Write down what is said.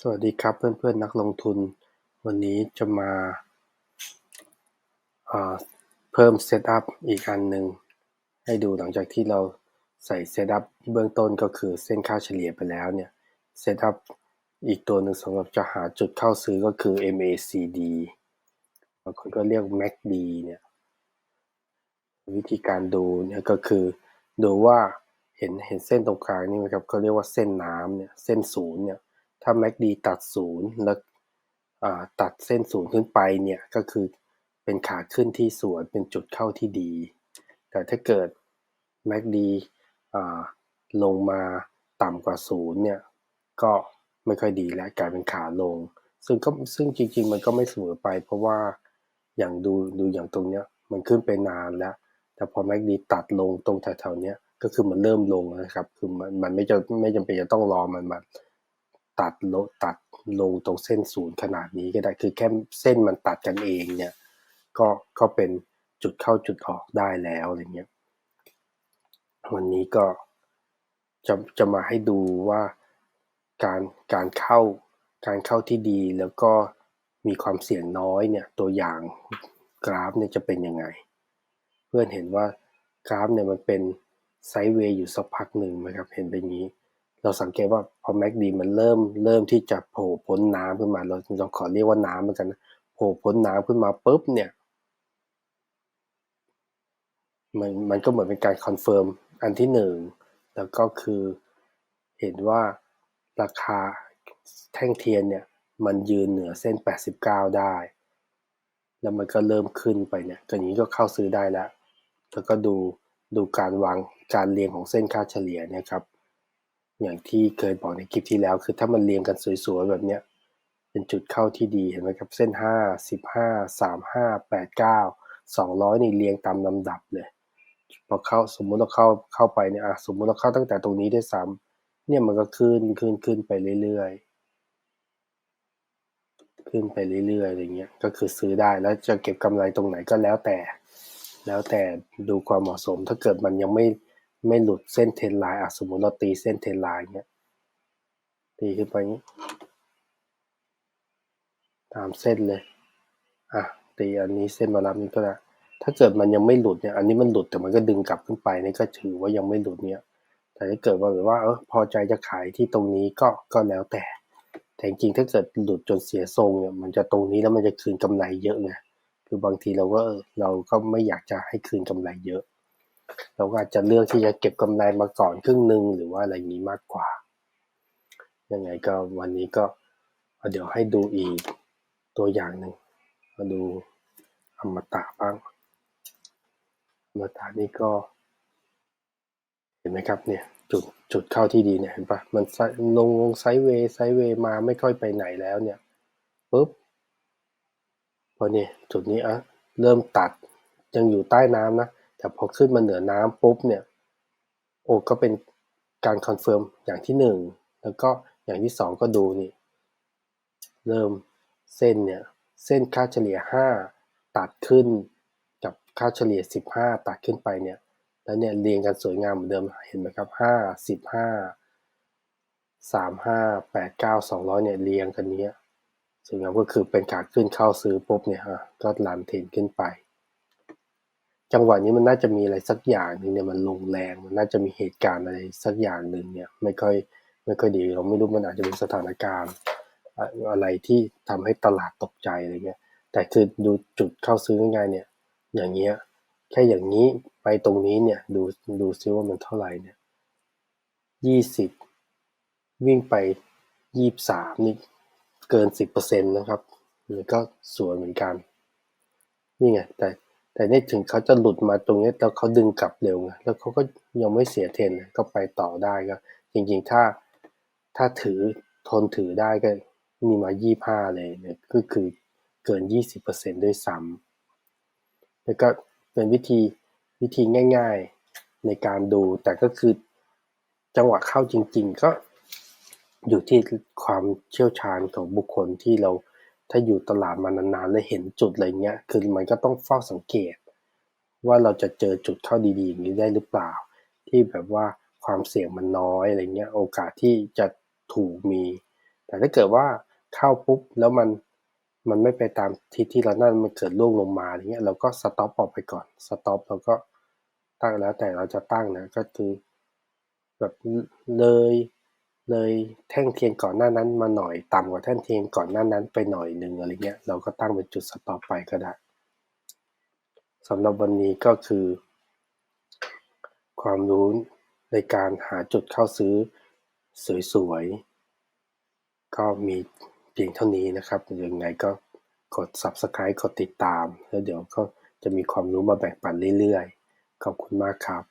สวัสดีครับเพื่อนๆนักลงทุน วันนี้จะมาเพิ่มเซตอัพอีกอันหนึ่งให้ดูหลังจากที่เราใส่เซตอัพเบื้องต้นก็คือเส้นค่าเฉลี่ยไปแล้วเนี่ยเซตอัพอีกตัวหนึ่งสำหรับจะหาจุดเข้าซื้อก็คือ MACD บางคนก็เรียก MACD เนี่ยวิธีการดูเนี่ยก็คือดูว่าเห็นเห็นเส้นตรงกลางนี่ไหมครับเขาเรียกว่าเส้นน้ำเนี่ยเส้นศูนย์เนี่ย ถ้า MACD ตัดศูนย์แล้วตัดเส้นศูนย์ขึ้นไปเนี่ยก็คือเป็นขาขึ้นที่สวยเป็นจุดเข้าที่ดี แต่ถ้าเกิด MACD ลงมาต่ำกว่าศูนย์เนี่ยก็ไม่ค่อยดีแล้วกลายเป็นขาลง ซึ่งก็ซึ่งจริง ๆ มันก็ไม่เสมอไป เพราะว่าอย่างดูดูอย่างตรงเนี้ยมันขึ้นไปนานแล้ว แต่พอ MACD ตัดลงตรงแถวๆเนี้ยก็คือมันเริ่มลงนะครับ คือมันมันไม่จะไม่จำเป็นจะต้องรอมันมา ตัดลตัดลงตรงเส้นศูนย์ขนาดนี้ก็ได้คือแค่เส้นมันตัดกันเองเนี่ยก็ก็เป็นจุดเข้าจุดออกได้แล้วอะไรเงี้ยวันนี้ก็จะจะมาให้ดูว่าการการเข้าการเข้าที่ดีแล้วก็มีความเสี่ยงน้อยเนี่ยตัวอย่างกราฟเนี่ยจะเป็นยังไง เพื่อนเห็นว่ากราฟเนี่ยมันเป็นไซด์เวย์อยู่สักพักหนึ่งไหมครับเห็นเป็นงนี้ เราสังเกตว่าพอแม็กดีมันเริ่มเริ่มที่จะโผล่พ้นน้ำขึ้นมา เราเราขอเรียกว่าน้ำเหมือนกันนะโผล่พ้นน้ำขึ้นมาปุ๊บเนี่ยมันมันก็เหมือนเป็นการคอนเฟิร์มอันที่หนึ่งแล้วก็คือเห็นว่าราคาแท่งเทียนเนี่ยมันยืนเหนือเส้น 89 ได้ แล้วมันก็เริ่มขึ้นไปเนี่ยก็นี้ก็เข้าซื้อได้แล้ว แล้วก็ดูดูการวางการเรียงของเส้นค่าเฉลี่ยเนี่ยครับ อย่างที่เคยบอกในคลิปที่แล้ว คือถ้ามันเรียงกันสวยๆแบบเนี้ยเป็นจุดเข้าที่ดีเห็นไหมครับเส้น 5 15 35 89 200 นี่เรียงตามลำดับเลยพอเข้าสมมุติเราเข้าเข้าไปเนี่ยอะสมมุติเราเข้าตั้งแต่ตรงนี้ได้ซ้ำเนี่ยมันก็ขึ้นขึ้นขึ้นไปเรื่อยๆขึ้นไปเรื่อยๆอะไรเงี้ยก็คือซื้อได้แล้วจะเก็บกำไรตรงไหนก็แล้วแต่ แล้วแต่ดูความเหมาะสมถ้าเกิดมันยังไม่ ไม่หลุดเส้นเทนไลน์อะสมมติเราตีเส้นเทนไลน์เนี้ยตีขึ้นไปนี้ ตามเส้นเลย อะตีอันนี้เส้นมารับนี้ก็ได้ถ้าเกิดมันยังไม่หลุดเนี่ยอันนี้มันหลุดแต่มันก็ดึงกลับขึ้นไปนี่ก็ถือว่ายังไม่หลุดเนี่ย แต่ถ้าเกิดว่าแบบว่าเออพอใจจะขายที่ตรงนี้ก็ก็แล้วแต่ แต่จริงถ้าเกิดหลุดจนเสียทรงเนี่ยมันจะตรงนี้แล้วมันจะคืนกำไรเยอะไงคือบางทีเราก็เราก็ไม่อยากจะให้คืนกำไรเยอะ เราก็อาจจะเลือกที่จะเก็บกำไรมาก่อนครึ่งหนึ่งหรือว่าอะไรนี้มากกว่า ยังไงก็วันนี้ก็เดี๋ยวให้ดูอีกตัวอย่างหนึ่งมาดูอมตะบ้างอมตะนี่ก็ เห็นไหมครับเนี่ยจุดจุดเข้าที่ดีเนี่ยเห็นปะมันลงลงไซเวย์ไซเวย์มาไม่ค่อยไปไหนแล้วเนี่ยปุ๊บพอเนี่ยจุดนี้อะเริ่มตัดยังอยู่ใต้น้ำนะ แต่พอขึ้นมาเหนือน้ำปุ๊บเนี่ย โอ้ก็เป็นการคอนเฟิร์มอย่างที่หนึ่งแล้วก็อย่างที่สองก็ดูนี่ เริ่มเส้นเนี่ย เส้นค่าเฉลี่ย 5 ตัดขึ้นกับค่าเฉลี่ย 15 ตัดขึ้นไปเนี่ย แล้วเนี่ยเรียงกันสวยงามเหมือนเดิมเห็นไหมครับ 5 15 35 89 200เนี่ยเรียงกันนี้สวยงามก็คือเป็นขาขึ้นเข้าซื้อปุ๊บเนี่ยฮะก็ลันเทนขึ้นไป จังหวะนี้มันน่าจะมีอะไรสักอย่างหนึ่งเนี่ยมันลงแรง มันน่าจะมีเหตุการณ์อะไรสักอย่างหนึ่งเนี่ยไม่ค่อยไม่ค่อยดีเราไม่รู้มันอาจจะเป็นสถานการณ์อะไรที่ทำให้ตลาดตกใจอะไรเงี้ยแต่คือดูจุดเข้าซื้อง่ายๆเนี่ยอย่างเงี้ยแค่อย่างนี้ไปตรงนี้เนี่ยดูดูซิว่ามันเท่าไหร่เนี่ยยี่สิบวิ่งไปยี่สามนี่เกินสิบเปอร์เซ็นต์นะครับมันก็สวยเหมือนกัน นี่ไงแต่ แต่นี่ถึงเขาจะหลุดมาตรงนี้แล้วเขาดึงกลับเร็วไงแล้วเขาก็ยังไม่เสียเทนก็ไปต่อได้ก็จริงๆถ้าถ้าถือทนถือได้ก็มีมา25เลยเนี่ยก็คือเกิน20%ด้วยซ้ำแล้วก็เป็นวิธีวิธีง่ายๆในการดู แต่ก็คือจังหวะเข้าจริงๆ ก็อยู่ที่ความเชี่ยวชาญของบุคคลที่เรา ถ้าอยู่ตลาดมานานๆแล้วเห็นจุดอะไรเงี้ย คือมันก็ต้องเฝ้าสังเกต ว่าเราจะเจอจุดเข้าดีๆอย่างนี้ได้หรือเปล่า ที่แบบว่าความเสี่ยงมันน้อยอะไรเงี้ย โอกาสที่จะถูกมี แต่ถ้าเกิดว่าเข้าปุ๊บแล้วมันมันไม่ไปตามที่ที่เรานั่นมันเกิดล่วงลงมาอย่างเงี้ยเราก็สต็อปออกไปก่อนสต็อปเราก็ตั้งแล้วแต่เราจะตั้งนะก็คือแบบเลย เลยแท่งเทียนก่อนหน้านั้นมาหน่อย ต่ำกว่าแท่งเทียนก่อนหน้านั้นไปหน่อยหนึ่งอะไรเงี้ย เราก็ตั้งเป็นจุดสต็อปไปก็ได้สำหรับวันนี้ก็คือ ความรู้ในการหาจุดเข้าซื้อสวยๆ ก็มีเพียงเท่านี้นะครับ ยังไงก็กด Subscribe กดติดตาม แล้วเดี๋ยวก็จะมีความรู้มาแบ่งปันเรื่อยๆ ขอบคุณมากครับ